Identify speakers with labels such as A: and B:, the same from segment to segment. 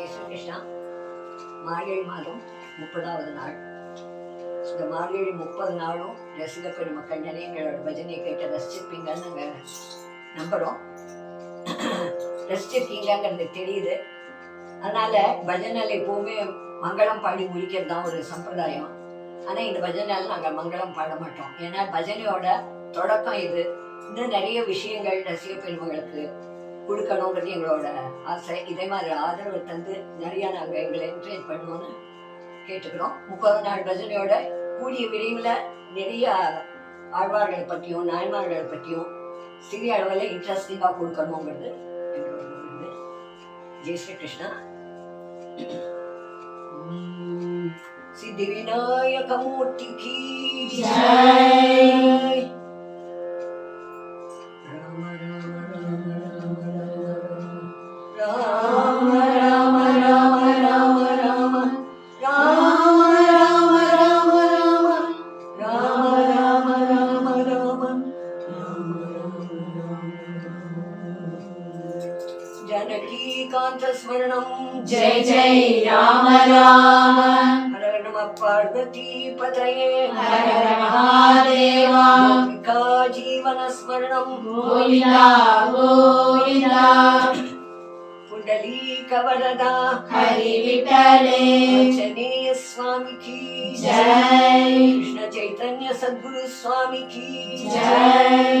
A: ஏசு கிருஷ்ணா மார்கழி மாதம் முப்பதாவது நாள். இந்த மார்கழி முப்பது நாளும் ரசிக பெருமக்கள் நிறைய எங்களோட பஜனை கேட்டு ரசிச்சிருப்பீங்கன்னு நாங்கள் நம்புகிறோம் ரசிச்சிருக்கீங்கங்கிறது தெரியுது. அதனால பஜனையில் எப்பவுமே மங்களம் பாடி முடிக்கிறது தான் ஒரு சம்பிரதாயம். ஆனால் இந்த பஜனையில் நாங்கள் மங்களம் பாட மாட்டோம். ஏன்னா பஜனையோட தொடக்கம் இது. இன்னும் நிறைய விஷயங்கள் ரசிக பெருமகளுக்கு கொடுக்கணுங்கிறது எங்களோட ஆசை. இதே மாதிரி ஆதரவு தந்து நிறைய நாங்கள் எங்களை என்கரேஜ் பண்ணுவோம்னு கேட்டுக்கிறோம். முப்பது நாள் பஜனையோட கூடிய விரைவில் நிறைய ஆழ்வார்களை பற்றியும் நாயன்மார்களை பற்றியும் சிறிய அளவில் இன்ட்ரெஸ்டிங்காக கொடுக்கணுங்கிறது எங்களோட ஜெய் ஸ்ரீ கிருஷ்ணா உம், சித்தி விநாயக स्मरणं जय जय राम
B: राम हर नमः
A: पार्वतीपतये हर हर
B: महादेवा जीवनस्मरणं
A: गोविन्दा गोविन्दा
B: पुण्डलीकवरदा हरिविठले
A: चनेय स्वामी की जय कृष्णचैतन्यसद्गुरुस्वामी की
B: जय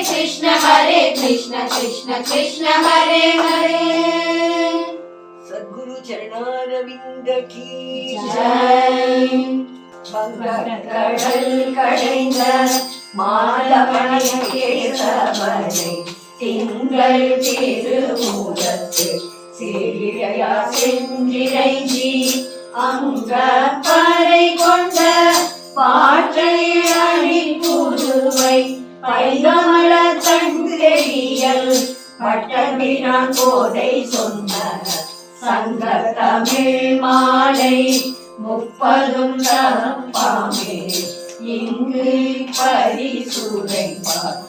B: कृष्ण हरे कृष्ण कृष्ण कृष्ण हरे हरे
A: सद्गुरु चरणारविंद की
B: जय
A: மங்கடல் கடைந்த மாலவனை கேசவனை திங்கள் திருமூலத்து சிறியா
B: சென்றிரைஞ்சி அங்க பறை கொண்ட பாற்றை அணி புதுவை பைதான் பட்டமிழான் கோதை சொன்ன சங்க தமிழ் மாலை முப்பதும் தரப்பாமே இங்கு பரிசுரைப்பார்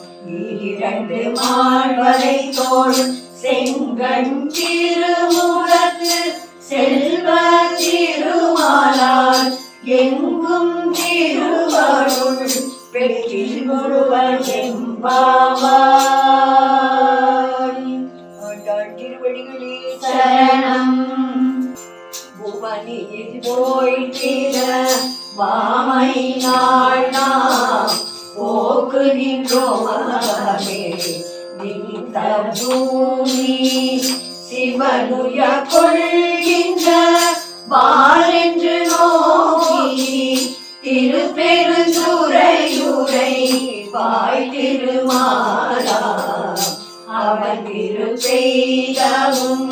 B: இரண்டு மால்வரை தோள் செங்கண் திருமுகத்து செல்வ திருமாலால் எங்கும் திருவருள் பெற்றில் ஒருவர் எம்பாவாய்
A: புவனியில்
B: வாமை நாள் நாம் போக்குகின்றோமே நீத்த பூமி சிவனுய கொள்கின்ற வாரென்று நோக்கி திருப்பெருந்துரையுரை வாய் திருமாலா அவன் திருப்பெய்தவும்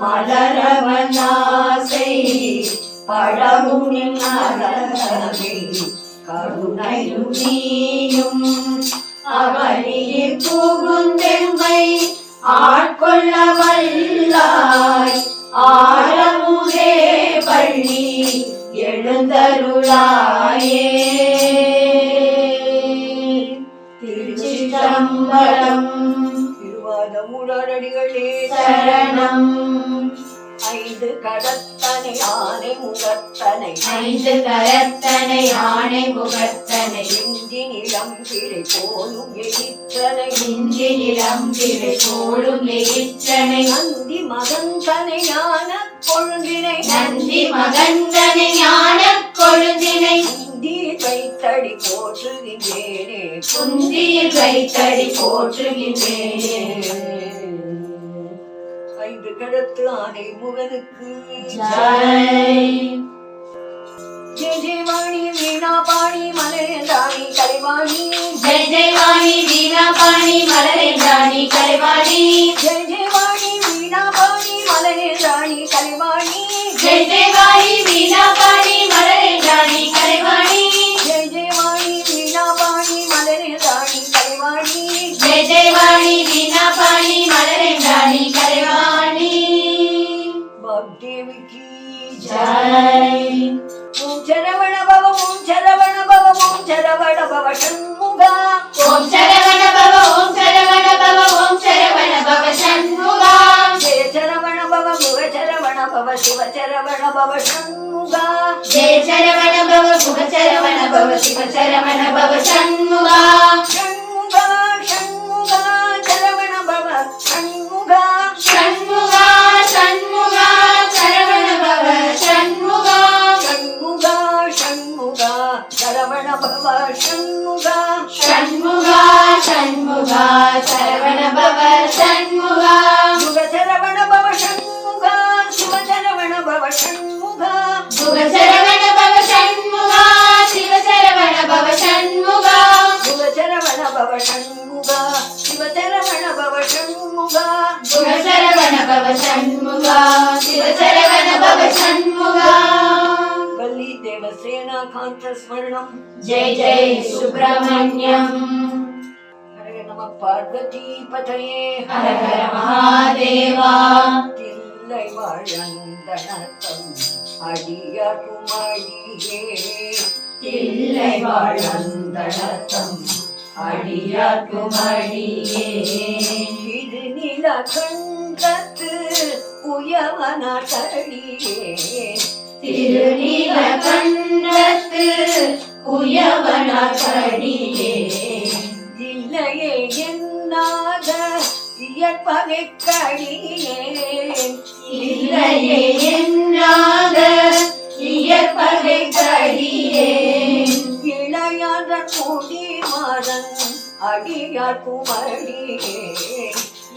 B: மலரவன் ஆசை பழமும் கருணையும் நீயும் அவனில் புகுந்தெம்மை ஆட்கொள்ள வல்லாய். ஆழமுதே பள்ளி எழுந்தருளாயே.
A: முகத்தனை
B: ஐந்து கரத்தனை ஆணை முகத்தனை
A: இந்தி நிலம் கிளை போலும் எகிற்றனை
B: இஞ்சி நிலம் திரை போலும் எயிற்றனை
A: நந்தி மகந்தனை ஞான கொழுந்தினை.
B: நந்தி மகந்தனை ஞான கொழுந்தினை.
A: நந்தி வைத்தடி போற்றுகின்றேனே.
B: குந்தியில் வைத்தடி போற்றுகின்றேனே.
A: ஐந்து கடத்து ஆனை முகனுக்கு.
B: जय जय
A: वाणी वीणा पाणी मलरेंद्राणी कलेवाणी
B: जय जय वाणी वीणा पाणी
A: मलरेंद्राणी कलेवाणी जय जय वाणी
B: वीणा जय जय वाणी वीणा
A: पाणी मलरेंद्राणी कलेवाणी जय जय वाणी वीणा पाणी
B: मलरेंद्राणी कलेवाणी जय जय वाणी वीणा पाणी मलरेंद्राणी
A: ശരവണഭവ ഓം ശരവണഭവ ഓം ശരവണഭവ ഷൺമുഖ ഓം ശരവണഭവ
B: ജയ ശരവണഭവ മുഖ ശരവണഭവ ശിവ ശരവണഭവ ഷൺമുഖ. ജയ
A: ശരവണഭവ മുഖ ശരവണഭവ ഷൺമുഖ
B: ஜெய் ஜெய் சுப்பிரமணியம்
A: ஹரே நம பார்வதி பதையே
B: ஹர ஹர மகாதேவா
A: தில்லை வாழந்தனத்தம் அடியாகுமடியே
B: தில்லை வாழந்தனத்தம் அடியாக்குமடியே
A: இது நில கண்டத்து உயவனடியே
B: திருநீல கண்டத்து உயவனடியே
A: இல்லையே என்னாத இயற்பகை கடியே
B: இல்லையே என்னாத இயற்பகை கடியே
A: இளையாத குடி மரன் அடியார்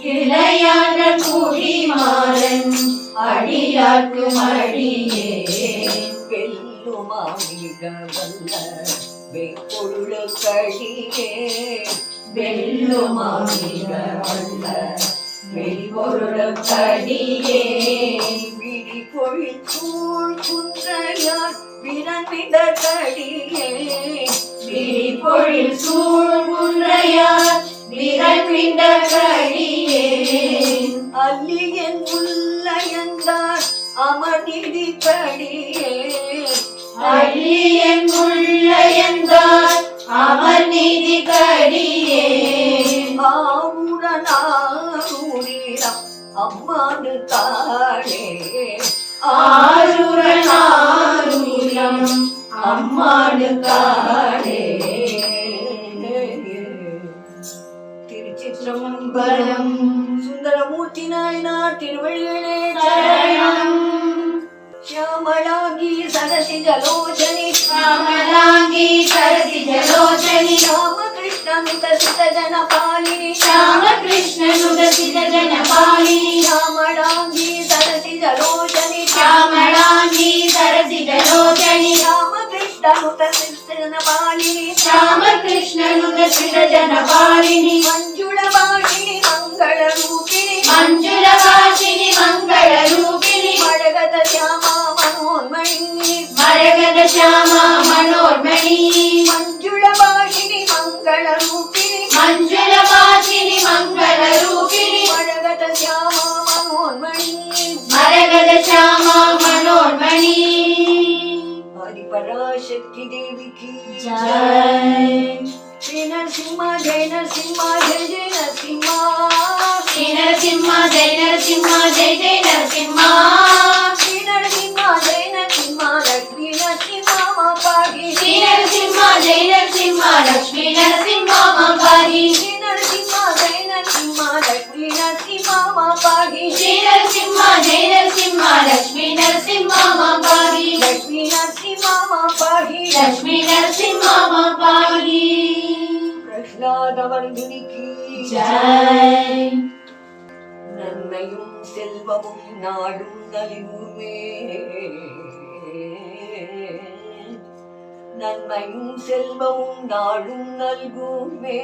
A: குமடியே
B: இளையான குடிமாறன் அடியாக்குமடியே
A: வெல்லுமாமிக வல்ல வெப்பொருளுக்கடியே
B: வெல்லுமாமிக வல்ல மெய்பொருளுக்கடியே
A: விழி பொழில் சூழ் குன்றையார் விரன்விட கடியே
B: விழிப்பொழில் சூழ்குன்றையார் விரல் பிண்ட கடியே
A: அல்லியன் உள்ளயந்தார் அமர்நிதி படியே
B: அள்ளியன் உள்ளயந்தார் அமர் நீதி கடியே
A: ஆவுடனாரூரிடம் அம்மானு தாழே
B: ஆருரணாருயம் அம்மாடு காடே
A: जनपालिनि
B: श्यामकृष्णनुदसित जनपालिनि श्यामणाङ्गी सरसित
A: रोचनि श्यामणाङ्गी सरसित
B: रोचनि श्याम कृष्ण
A: श्यामकृष्णनुदसित जनपालिनी
B: मंजुला
A: శక్తి దేవికి శ్రీ నరసింహ జయ నరసింహ జయ
B: జయ నరసింహ. శ్రీ నరసింహ జయ నరసింహ జయ
A: జయ నరసింహ. శ్రీ నరసింహ జయ నరసింహ లక్ష్మీ
B: నరసింహ మా పాగి శ్రీ నరసింహ జయ నరసింహ
A: లక్ష్మీ నరసింహ మా పాగి பாகி ஸ்ரீ நரசிம்மா
B: ஜெய நரசிம்மா லக்ஷ்மி நரசிம்மா மா பாகி லக்ஷ்மி
A: நரசிம்மா மா பாகி
B: லக்ஷ்மி நரசிம்மா மா
A: பாகி பிரஹ்லாதவர்தினிக்கு
B: ஜெய்.
A: நன்மையும் செல்வமும் நாடும் நலிவுமே. நன்மையும் செல்வமும் நாடும் நல்குமே.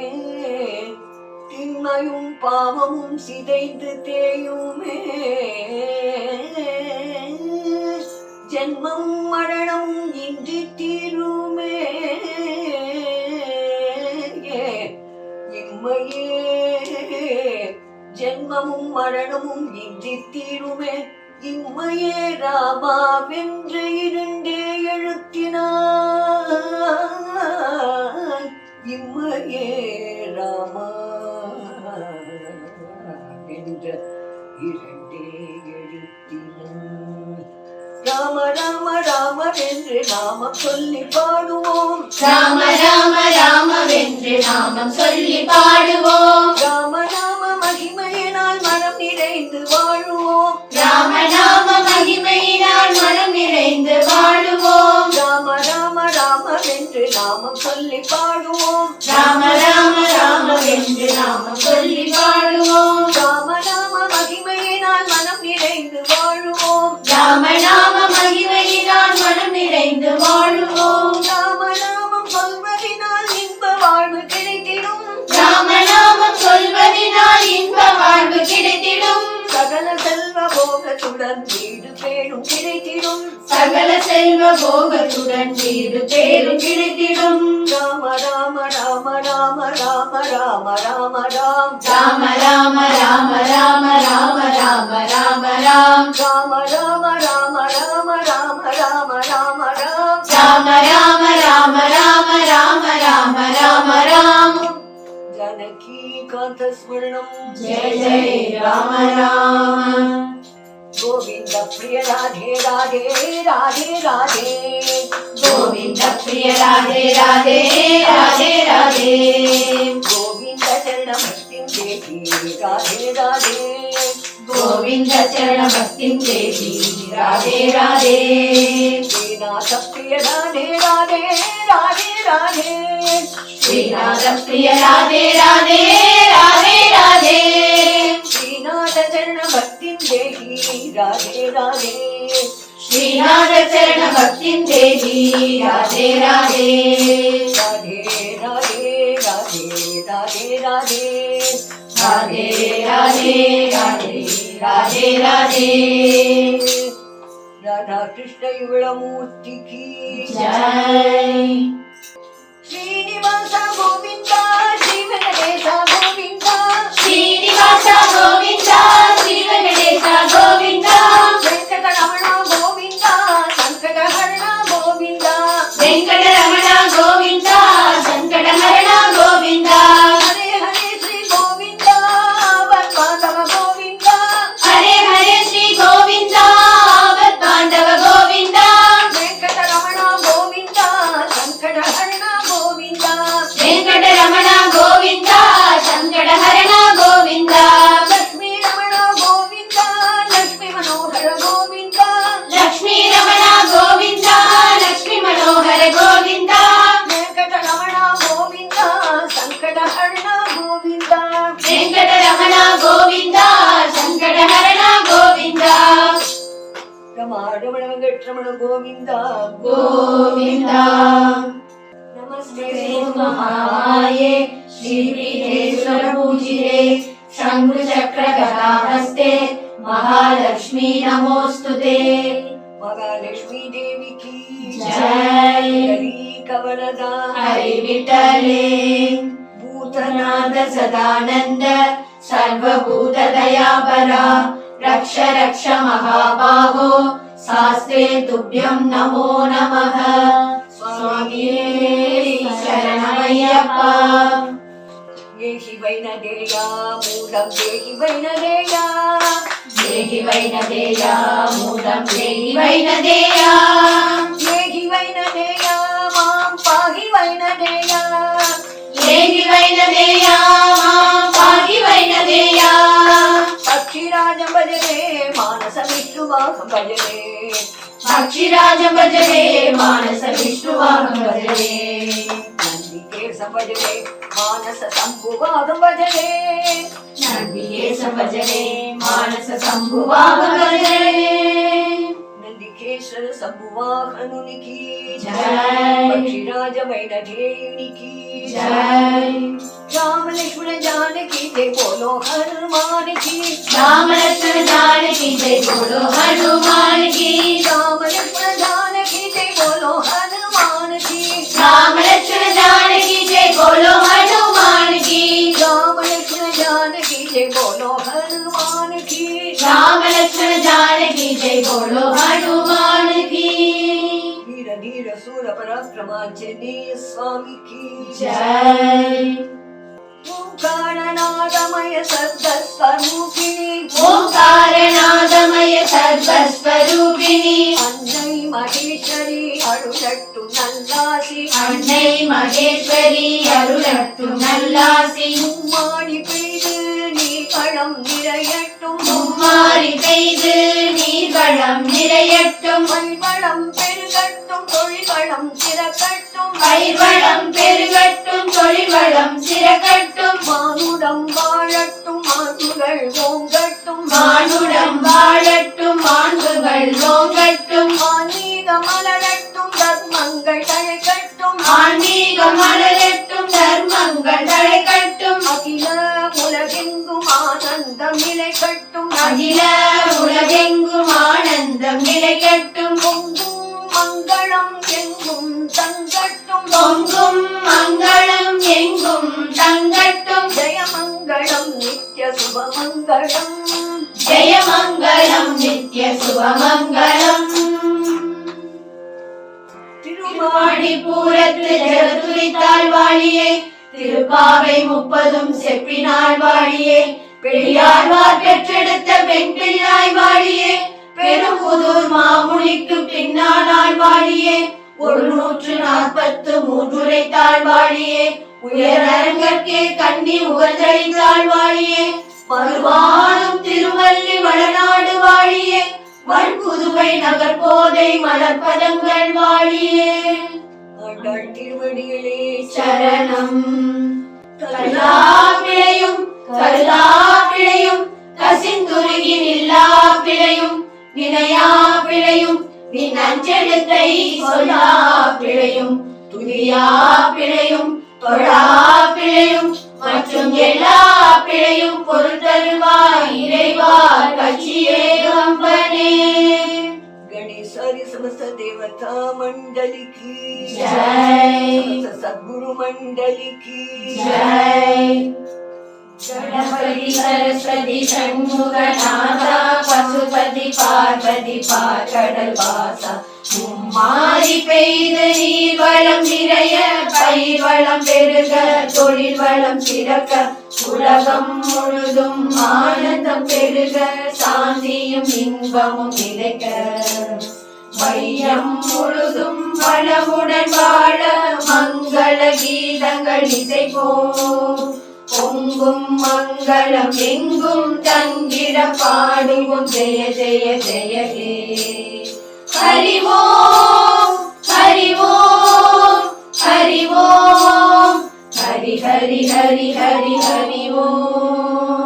A: திண்மையும் பாவமும் சிதைந்து தேயுமே. ஜென்மமும் மரணமும் இன்றி தீருமே. இம்மையே. ஜென்மமும் மரணமும் இன்றி தீருமே. இம்மையே ராமா வென்று இருண்டே எழுத்தினாய். இம்மையே. என்ற இரண்டே எழுத்தினாய் ராம ராம ராம என்று நாம சொல்லி பாடுவோம்.
B: ராம ராம ராமவென்று நாமம் சொல்லி பாடுவோம்.
A: ராம ராம மகிமையினால் மனம் நிறைந்து வாழுவோம்.
B: ராம நாம மகிமையினால் மனம் நிறைந்து வாழுவோம்.
A: ராம ராம ராம என்று நாமம் சொல்லி பாடுவோம்.
B: ராம ராம ராமவென்று நாமம் சொல்லி பாடுவோம்
A: போகத்துடன் வீடு பேரும் கிடைத்திடும்
B: சகல செல்வ போகத்துடன் வீடு பேரும் கிடைத்திடும்
A: ராம ராம ராம ராம ராம ராம ராம ராம்
B: ராம ராம ராம ராம ராம ராம ராம ராம்
A: ராம ராம ராம ராம ராம ராம ராம ராம்
B: ராம ராம ராம ராம ராம ராம ராம ராம்
A: ஜனகி காந்த ஸ்மரணம்
B: ஜெய ஜெய ராம ராம గోవింద ప్రియ రాధే రాధే
A: రాధే రాధే. గోవింద ప్రియ రాధే రాధే
B: రాధే రాధే. గోవింద చరణ భక్తి రాధే
A: రాధే. గోవింద చరణ భక్తి
B: రాధే రాధే. శ్రీనాథ ప్రియ
A: రాధే రాధే రాధే రాధే. శ్రీనాథ ప్రియ
B: రాధే రాధే. चरण भक्तिं देवी राधे
A: राधे राधे राधे राधे
B: राधे राधे राधे राधे
A: राधे राधे राधा
B: कृष्ण
A: युगमूर्ति
B: की जय श्रीनिवास गोविंदा श्री वेंकटेशा వెంకటరమణ గోవింద.
A: గోవింద. నమస్తే మహామాయే
B: శ్రీపీఠేశ్వర
A: పూజితే శంఖుచక్ర
B: గదాహస్తే మహాలక్ష్మీ
A: నమోస్తుతే.
B: మహాలక్ష్మీ దేవికి జై కవనద సదానంద సర్వభూత దయాపరా రక్ష రక్ష మహాబాహో शास्त्रे तुभ्यं नमो
A: नमः स्वामिये शरणमय्यप्पा देहि वैनदेया
B: मूलं देहि वैनदेया देहि वैनदेया
A: मूलं देहि वैनदेया देहि वैनदेया
B: मां पाहि वैनदेया देहि वैनदेया
A: मां पाहि वैनदेया पक्षिराजं भजने
B: विष्णुवाहं भजने मानस विष्णुवाहं भजने
A: नन्दिकेशं मानस शम्भुवाहं भजने नन्दिकेशं
B: भजने मानस शम्भुवाहं भजने। सर्वेश्वर
A: सभुवाहनुनि की
B: जय।
A: पक्षीराज की
B: जय।
A: राम लक्ष्मण जानकी जय बोलो हनुमान की
B: राम लक्ष्मण जानकी जय बोलो हनुमान की
A: राम लक्ष्मण जानकी जय बोलो हनुमान की
B: राम लक्ष्मण जानकी जय बोलो हनुमान की
A: राम लक्ष्मण जानकी जय बोलो हनुमान की
B: राम लक्ष्मण जानकी जय बोलो हनुमान
A: பிரமாஞ்சனே சுவாமிக்கு
B: ஜெய்.
A: ஓங்காரநாதமய சர்வஸ்வரூபிணி.
B: ஓங்காரநாதமய சர்வஸ்வரூபிணி.
A: அன்னை மகேஸ்வரி அருளட்டு நல்லாசி.
B: அன்னை மகேஸ்வரி அருளட்டு நல்லாசி.
A: மும்மாடி பெய்து நீ களம் நிறையட்டும்.
B: மும்மாடி பெய்து நீர்வளம் நிறையட்டும்
A: வளம் பெருகட்டும் தொழில்வளம் சிறக்கட்டும்.
B: பயிர்வளம் பெருகட்டும் தொழில்வளம் சிறக்கட்டும்.
A: மானுடம் வாழட்டும் மானுகள் ஓங்கட்டும்.
B: மானுடம் வாழட்டும் மாண்புகள் ஓங்கட்டும்.
A: ஆன்மீக மலரட்டும் தர்மங்கள் தழைக்கட்டும்
B: ஆன்மீக மலரட்டும் தர்மங்கள் தழைக்கட்டும்
A: அகில உலகெங்கும் ஆனந்தம் நிலைக்கட்டும்.
B: அகில
A: மங்களம்.
B: ஜெய மங்களம்
A: நித்ய
B: சுபமங்கலம் திருவாடி பூரத்து ஜெகதுரித்தாள் வாழியே திருப்பாவை முப்பதும் செப்பினாள் வாழியே பெரியாழ்வார் பெற்றெடுத்த பெண் பிள்ளாய் வாழியே போதை மலர்பதங்கள் வாழியே
A: ஆண்டாள் திருவடிகளே
B: சரணம் கருதா பிழையும் கருதா பிழையும் கசிந்துருகி நில்லா பிழையும் நினையா பிழையும் நின் அஞ்செழுத்தை சொல்லா பிழையும் துதியா பிழையும் தொழா பிழையும் மற்றும் எல்லா பிழையும் பொருள் தருவாய் இறைவா கட்சியே கம்பனே
A: गणेशारी समस्त देवता मंडली की
B: जय.
A: समस्त सद्गुरु मंडली की
B: जय गणपति सरस्वती षण्मुखनाथा பசுபதி பார்வதி பாக்கடல் வாசா மும்மாரி பெய்து நீர் வளம் நிறைய பயிர் வளம் பெருக தொழில் வளம் சிறக்க உலகம் முழுதும் ஆனந்தம் பெருக சாந்தியும் இன்பமும் நிலைக்க மையம் முழுதும் வளமுடன் வாழ மங்கள கீதங்கள் இசைப்போம். பொங்கும் மங்களம் எங்கும் தங்கிட பாடுவோம். ஜெய ஜெய ஜெயகே ஹரிவோம் ஹரிவோம் ஹரிவோம். ஹரி ஹரி ஹரி ஹரி ஹரிவோம்.